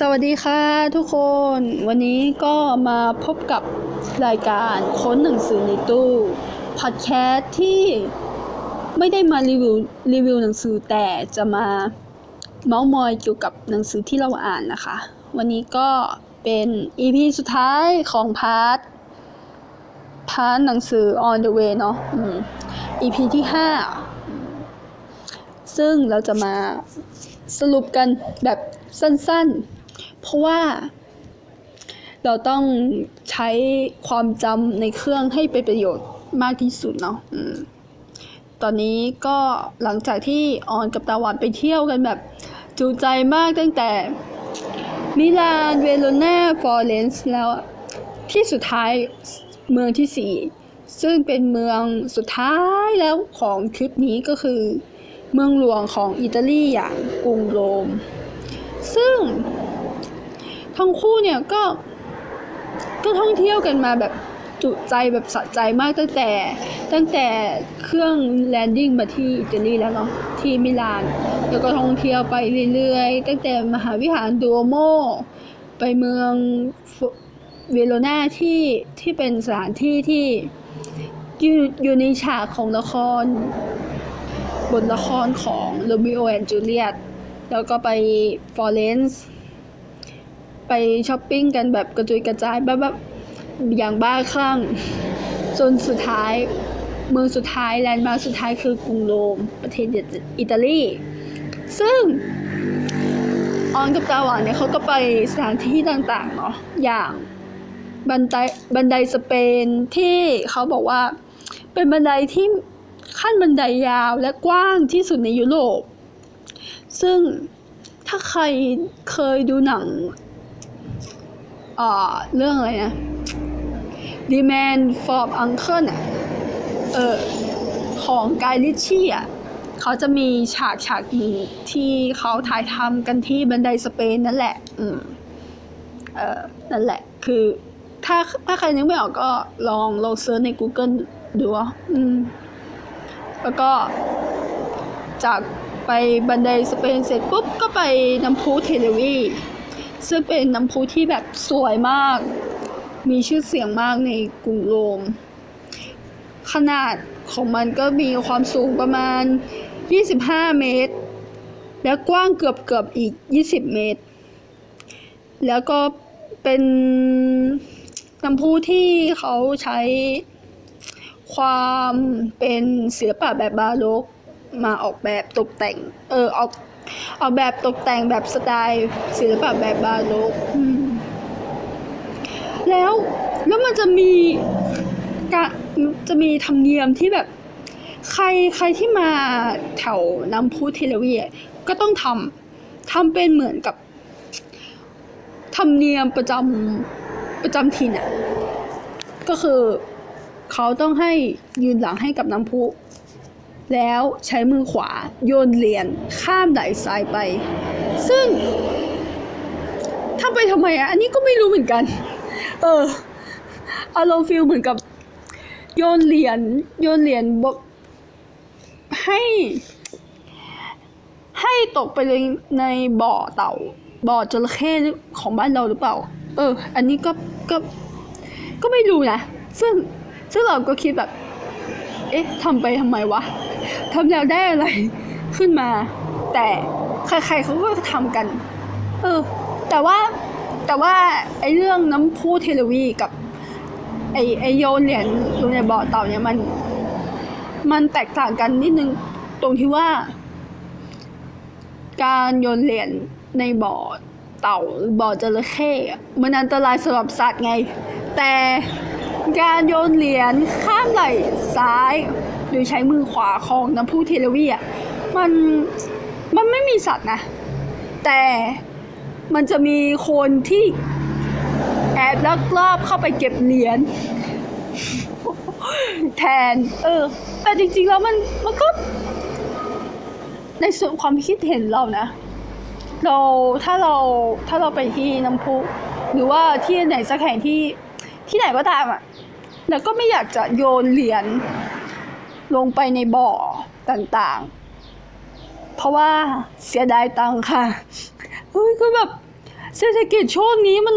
สวัสดีค่ะทุกคนวันนี้ก็มาพบกับรายการค้นหนังสือในตู้พอดแคสต์ที่ไม่ได้มารีวิวรีวิวหนังสือแต่จะมาเมาส์มอยเกี่ยวกับหนังสือที่เราอ่านนะคะ วันนี้ก็เป็น EP สุดท้ายของพาร์ทพาร์ทหนังสือ on the way เนาะอืม EP ที่ห้าซึ่งเราจะมาสรุปกันแบบสั้นๆ เพราะว่า เราต้องใช้ความจำในเครื่องให้เป็นประโยชน์มากที่สุดเนาะอตอนนี้ก็หลังจากที่ออนกับตาหวานไปเที่ยวกันแบบจูใจมากตั้งแต่มิลานเวโรนาฟลอเรนซ์แล้วที่สุดท้ายเมืองที่สี่ซึ่งเป็นเมืองสุดท้ายแล้วของทริปนี้ก็คือ เมืองหลวงของอิตาลีอย่างกรุงโรม ซึ่ง ทั้งคู่เนี่ยก็ก็ท่องเที่ยวกันมาแบบจุใจแบบสะใจมากตั้งแต่ตั้งแต่เครื่องแลนดิ้งมาที่อิตาลีแล้วเนาะที่มิลาน แล้วก็ท่องเที่ยวไปเรื่อยๆ ตั้งแต่มหาวิหารดูโอโม ไปเมืองเวโรนาที่ที่เป็นสถานที่ที่อยู่อยู่ในฉากของละคร บทละครของโรมิโอแอนด์จูเลียตแล้วก็ไปฟลอเรนซ์ ไปช้อปปิ้งกันแบบกระจุยกระจายแบบแบบอย่างบ้าคลั่งจนสุดท้ายเมืองสุดท้ายแลนด์มาร์คสุดท้ายคือกรุงโรมประเทศอิตาลี ซึ่งออนกับตาหวานเนี่ยเขาก็ไปสถานที่ต่างๆเนาะอย่างบันไดบันไดสเปนที่เขาบอกว่าเป็นบันไดที่ขั้นบันไดยาวและกว้างที่สุดในยุโรป ซึ่งถ้าใครเคยดูหนัง เอ่อเรื่องอะไรนะ The Man from Uncle อะเออของกายลิชชี่อะเขาจะมีฉากฉากนึงที่เขาถ่ายทำกันที่บันไดสเปนนั่นแหละ อืม เออนั่นแหละ คือ ถ้าถ้าใครนึกไม่ออกก็ลองลองเซิร์ชใน Google ดูอะอืม แล้วก็ จากไปบันไดสเปนเสร็จปุ๊บ ก็ไปน้ำพุเทเลวี ซึ่งเป็นน้ำพุที่แบบสวยมาก มีชื่อเสียงมากในกรุงโรม ขนาดของมันก็มีความสูงประมาณ 25 เมตร และกว้างเกือบเกือบอีก 20 เมตร แล้วก็เป็นน้ำพุที่เขาใช้ความเป็นศิลปะแบบบาโรกมาออกแบบตกแต่ง เออออก ออกแบบตกแต่งแบบสไตล์ศิลปะแบบบาโรกแล้วแล้วมันจะมีกะจะมีธรรมเนียมที่แบบ ใครใครที่มาแถวน้ำพุเทเลวีก็ต้องทำทำเป็นเหมือนกับธรรมเนียมประจำประจำถิ่นอะ ก็คือเขาต้องให้ยืนหลังให้กับน้ำพุ แล้วใช้มือขวาโยนเหรียญข้ามไหลซ้ายไป ซึ่งทำไปทำไมอะอันนี้ก็ไม่รู้เหมือนกัน เอออารมณ์ฟิลเหมือนกับ โยนเหรียญโยนเหรียญบอกให้ ให้ตกไปเลยในบ่อเต่า บ่อจระเข้ของบ้านเราหรือเปล่า เออ อันนี้ก็ก็ก็ไม่รู้นะ ซึ่งซึ่งเราก็คิดแบบ เอ๊ะทำไปทำไมวะ ทำแล้วได้อะไรขึ้นมา แต่ใครๆเขาก็ทำกัน เออ แต่ว่าแต่ว่าไอ้เรื่องน้ำพุเทลวีกับ ไอ้ไอโยนเหรียญลงในบ่อเต่าเนี่ยมัน มันแตกต่างกันนิดนึงตรงที่ว่า การโยนเหรียญในบ่อเต่าหรือบ่อจระเข้มันอันตรายสำหรับสัตว์ไง แต่การโยนเหรียญข้ามไหล่ซ้าย โดยใช้มือขวาของน้ำพุเทเลวีอะมันมันไม่มีสัตว์นะ แต่มันจะมีคนที่แอบลักลอบเข้าไปเก็บเหรียญแทน เออ แต่จริงๆแล้วมันมันก็ ในส่วนความคิดเห็นเรานะ เราถ้าเราถ้าเราไปที่น้ำพุหรือว่าที่ไหนสักแห่งที่ที่ไหนก็ตามอะเราก็ไม่อยากจะโยนเหรียญ ลงไปในบ่อต่างๆ เพราะว่าเสียดายตังค่ะเฮ้ยก็แบบเศรษฐกิจช่วงนี้มัน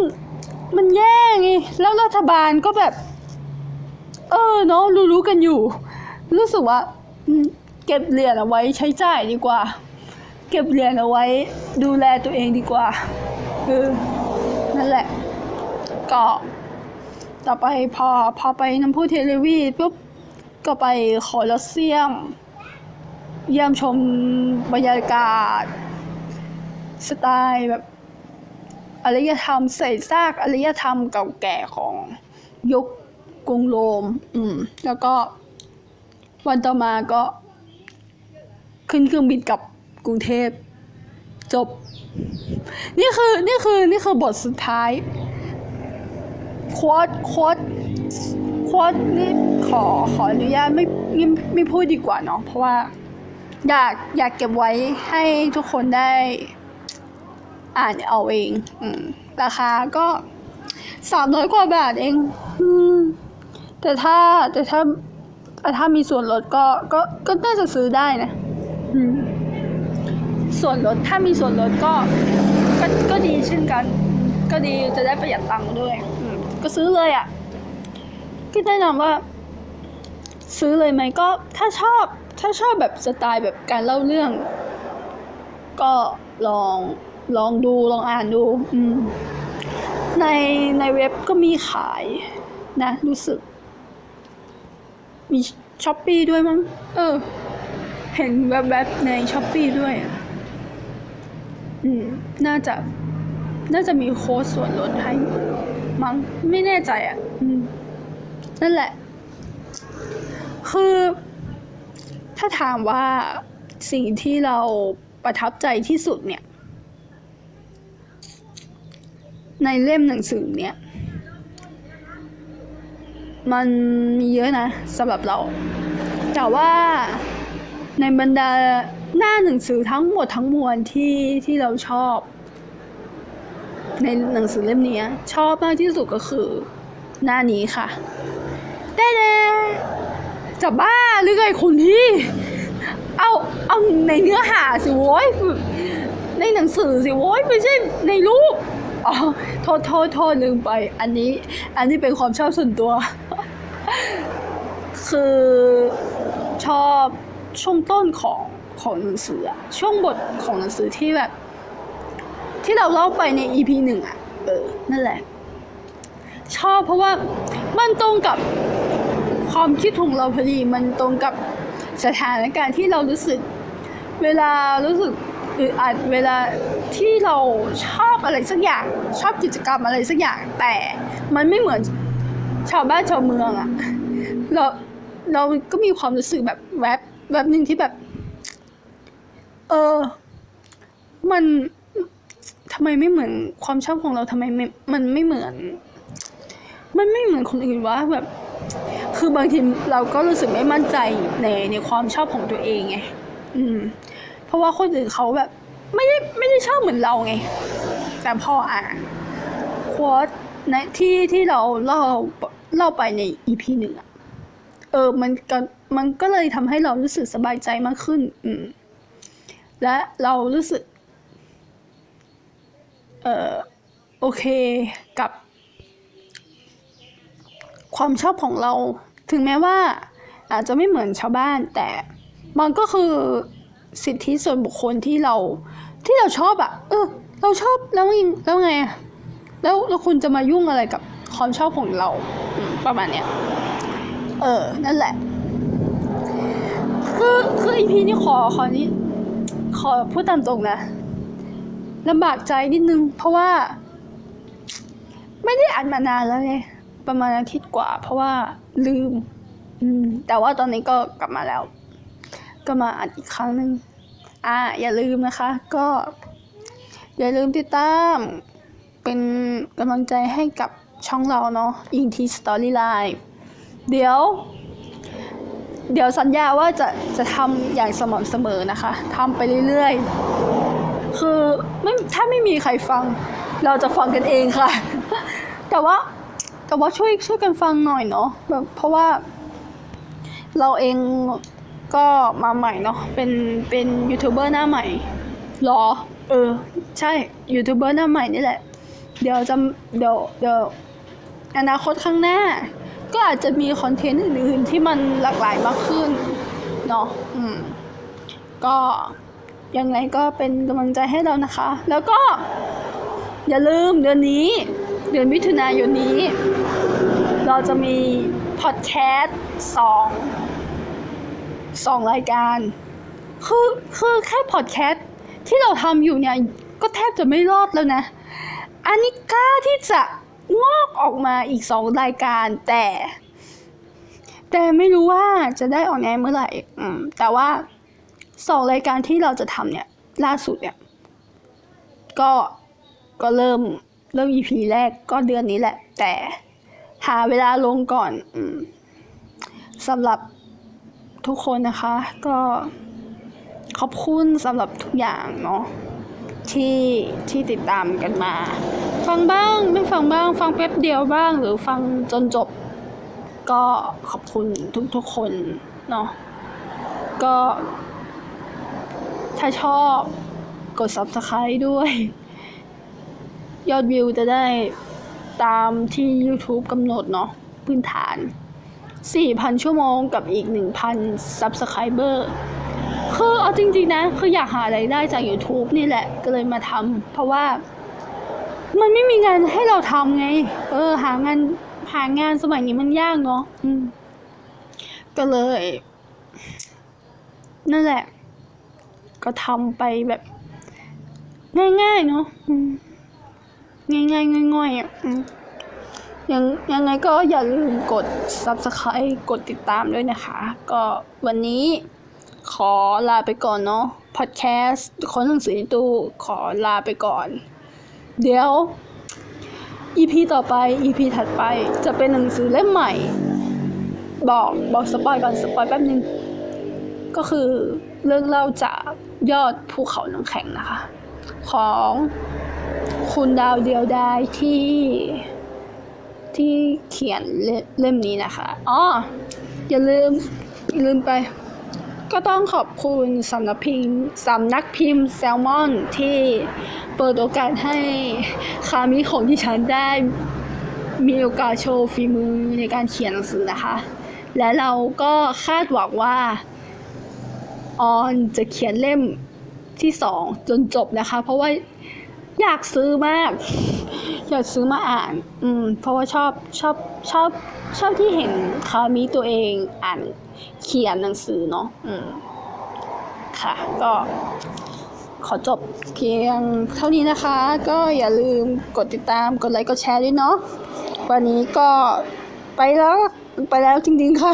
มันแย่ไงแล้วรัฐบาลก็แบบ เออเนาะรู้ๆกันอยู่ รู้สึกว่าเก็บเหรียญเอาไว้ใช้จ่ายดีกว่า เก็บเหรียญเอาไว้ดูแลตัวเองดีกว่าเออนั่นแหละก็ต่อไปพอพอไปน้ำพุเทเลวีปุ๊บ ก็ไปคอลอสเซียม เยี่ยมชมบรรยากาศ สไตล์แบบอารยธรรมเศษซากอารยธรรมเก่าแก่ของยุคกรุงโรม อืม แล้วก็วันต่อมาก็ ขึ้นเครื่องบินกลับกรุงเทพ จบ นี่คือ นี่คือ นี่คือบทสุดท้ายโค้ดโค้ด โค้ดนี่ขอขออนุญาตไม่ไม่ไม่พูดดีกว่าเนาะเพราะว่าอยากอยากเก็บไว้ให้ทุกคนได้อ่านเอาเองอืมราคาก็สามร้อยกว่าบาทเองอืมแต่ถ้าแต่ถ้าแต่ถ้ามีส่วนลดก็ก็ก็น่าจะซื้อได้นะอืมส่วนลดถ้ามีส่วนลดก็ก็ก็ดีเช่นกัน ก็ดีจะได้ประหยัดตังค์ด้วยอืมก็ซื้อเลยอะ่ะ ก็แนะนำว่า ซื้อเลยไหมก็ถ้าชอบ ถ้าชอบแบบสไตล์แบบการเล่าเรื่อง ก็ลองลองดูลองอ่านดูในในเว็บก็มีขายนะ รู้สึก มีช้อปปีด้วยมั้งเออ เห็นแวบๆในช้อปปีด้วยอะอืม น่าจะ น่าจะมีโค้ดส่วนลดให้มั้งไม่แน่ใจอะ อืม นั่นแหละ คือถ้าถามว่าสิ่งที่เราประทับใจที่สุดเนี่ย ในเล่มหนังสือเนี่ย มันมีเยอะนะสำหรับเรา แต่ว่าในบรรดาหน้าหนังสือทั้งหมดทั้งมวลที่ที่เราชอบ ในหนังสือเล่มนี้ชอบมากที่สุดก็คือ หน้านี้ค่ะ เด้เดจะบ้าหรือไงคุณพี่ เอาเอาในเนื้อหาสิโว้ยในหนังสือสิโว้ยไม่ใช่ในรูปอ๋อโทษโทษโทษลืมไป อันนี้ อันนี้เป็นความชอบส่วนตัว คือชอบช่วงต้นของของหนังสืออะช่วงบทของหนังสือที่แบบ ที่เราเล่าไปใน EP หนึ่งอะเออ นั่นแหละ ชอบเพราะว่ามันตรงกับ ความคิดของเราพอดีมันตรงกับสถานการณ์ที่เรารู้สึก เวลารู้สึกอึดอัดเวลาที่เราชอบอะไรสักอย่าง ชอบกิจกรรมอะไรสักอย่าง แต่มันไม่เหมือนชาวบ้านชาวเมืองอะเราเราก็มีความรู้สึกแบบแวบแวบหนึ่งที่แบบ เออ มันทำไมไม่เหมือนความชอบของเราทำไมไมมันไม่เหมือน มันไม่เหมือนคนอื่นวะแบบ คือบางทีเราก็รู้สึกไม่มั่นใจในในความชอบของตัวเองไงอืม เพราะว่าคนอื่นเขาแบบ ไม่ได้ไม่ได้ชอบเหมือนเราไง แต่พออ่านโค้ดในที่ที่เราเล่าเล่าไปในอีพีหนึ่งอะเออ มันก็มันก็เลยทำให้เรารู้สึกสบายใจมากขึ้น อืม และเรารู้สึก เออโอเคกับความชอบของเรา ถึงแม้ว่าอาจจะไม่เหมือนชาวบ้าน แต่มันก็คือสิทธิส่วนบุคคลที่เราที่เราชอบอะเออ เราชอบแล้วยังแล้วไงอะแล้วแล้วคุณจะมายุ่งอะไรกับความชอบของเราประมาณเนี้ยเออ นั่นแหละ คือคืออีพีนี้ขอขอนี้ ขอพูดตามตรงนะลำบากใจนิดนึง เพราะว่า ไม่ได้อ่านมานานแล้วไง ประมาณอาทิตย์กว่า เพราะว่าลืม อืม แต่ว่าตอนนี้ก็กลับมาแล้ว ก็มาอ่านอีกครั้งหนึ่งอ่าอย่าลืมนะคะ ก็ อย่าลืมติดตาม เป็นกำลังใจให้กับช่องเราเนาะอิงทีสตอรี่ไลน์เดี๋ยว เดี๋ยวสัญญาว่าจะจะทำอย่างสม่ำเสมอนะคะทำไปเรื่อยๆ คือไม่ถ้าไม่มีใครฟัง เราจะฟังกันเองค่ะ แต่ว่า แต่ว่าช่วยช่วยกันฟังหน่อยเนาะแบบเพราะว่า เราเองก็มาใหม่เนาะเป็นเป็นยูทูบเบอร์หน้าใหม่หรอ เออ ใช่ยูทูบเบอร์หน้าใหม่นี่แหละ เดี๋ยวจะเดี๋ยวเดี๋ยวอนาคตข้างหน้า ก็อาจจะมีคอนเทนต์อื่นๆที่มันหลากหลายมากขึ้นเนาะอืมก็ยังไงก็เป็นกำลังใจให้เรานะคะ แล้วก็ อย่าลืมเดือนนี้ เดือนมิถุนายนนี้ เราจะมีพอดแคสต์สองสองรายการ คือคือแค่พอดแคสต์ที่เราทำอยู่เนี่ย ก็แทบจะไม่รอดแล้วนะ อันนี้กล้าที่จะงอกออกมาอีกสองรายการแต่ แต่ไม่รู้ว่าจะได้ออนแอร์เมื่อไหร่อืมแต่ว่าสองรายการที่เราจะทำเนี่ย ล่าสุดเนี่ย ก็ก็เริ่ม เริ่ม EP แรกก็เดือนนี้แหละ แต่หาเวลาลงก่อนอสำหรับทุกคนนะคะ ก็ขอบคุณสำหรับทุกอย่างเนาะที่ที่ติดตามกันมา ฟังบ้างไม่ฟังบ้าง ฟังแป๊บเดียวบ้าง หรือฟังจนจบ ก็ขอบคุณทุกๆคนเนาะก็ถ้าชอบกด subscribe ด้วย ยอดวิวจะได้ตามที่ YouTube กำหนดเนาะพื้นฐาน 4,000 ชั่วโมงกับอีก 1,000 subscriber คือเอาจริงๆนะ คืออยากหาไรายได้จาก YouTube นี่แหละ ก็เลยมาทำเพราะว่า มันไม่มีงานให้เราทำไง เออ หางานหางานสมัยนี้มันยากเนาะก็เลย นั่นแหละ ก็ทำไปแบบ ง่ายๆเนาะ ง่ายๆง่อยๆอะอืมยังยังไงก็อย่าลืมกด subscribe กดติดตามด้วยนะคะ ก็วันนี้ขอลาไปก่อนเนาะ podcast คนหนังสือในตู้ขอลาไปก่อน เดี๋ยว EP ต่อไป EP ถัดไปจะเป็นหนังสือเล่มใหม่ บอกบอกสปอยก่อนสปอยแป๊บนึง ก็คือเรื่องเล่าจากยอดภูเขาน้ำแข็งนะคะ ของ คุณดาวเดียวดายที่ที่เขียนเล่เล่มนี้นะคะอ๋ออย่าลืมลืมไป ก็ต้องขอบคุณสำนักพิมพ์สำนักพิมพ์แซลมอนที่เปิดโอกาสให้คามิของที่ฉันได้มีโอกาสโชว์ฝีมือในการเขียนหนังสือนะคะ และเราก็คาดหวังว่า ออนจะเขียนเล่มที่สองจนจบนะคะ เพราะว่า อยากซื้อมาก อยากซื้อมาอ่าน อืม เพราะว่าชอบชอบชอบชอบที่เห็นเคามิตัวเองอ่านเขียนหนังสือเนาะอืม ค่ะ ก็ขอจบเพียงเท่านี้นะคะ ก็อย่าลืมกดติดตามกดไลค์กดแชร์ด้วยเนาะวันนี้ก็ไปแล้วไปแล้วจริงๆค่ะ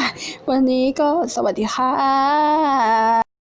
วันนี้ก็สวัสดีค่ะ